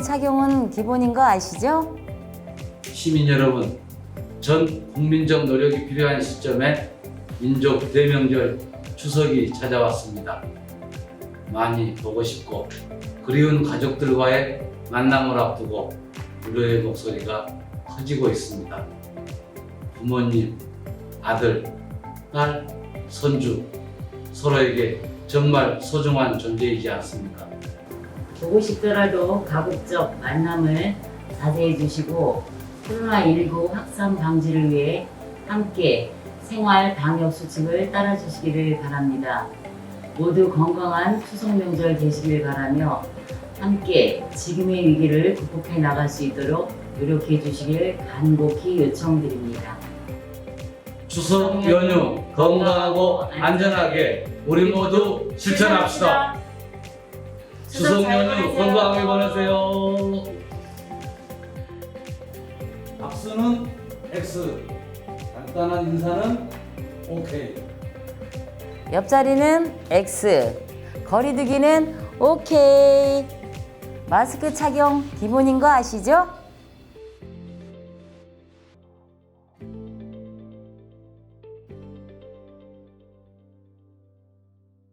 차경 기본인 거 아시죠? 시민 여러분, 전 국민적 노력이 필요한 시점에 민족 대명절 추석이 찾아왔습니다. 많이 보고 싶고 그리운 가족들과의 만남을 앞두고 우려의 목소리가 커지고 있습니다. 부모님, 아들, 딸, 손주 서로에게 정말 소중한 존재이지 않습니까? 보고 싶더라도 가급적 만남을 자제해 주시고 코로나19 확산 방지를 위해 함께 생활 방역 수칙을 따라 주시기를 바랍니다. 모두 건강한 추석 명절 되시길 바라며 함께 지금의 위기를 극복해 나갈 수 있도록 노력해 주시길 간곡히 요청드립니다. 추석 연휴 건강하고 안전하게 우리 모두 실천합시다. 추석 연휴 건강하게 보내세요. 박수는 X, 간단한 인사는 OK. 옆자리는 X, 거리두기는 OK. 마스크 착용 기본인 거 아시죠?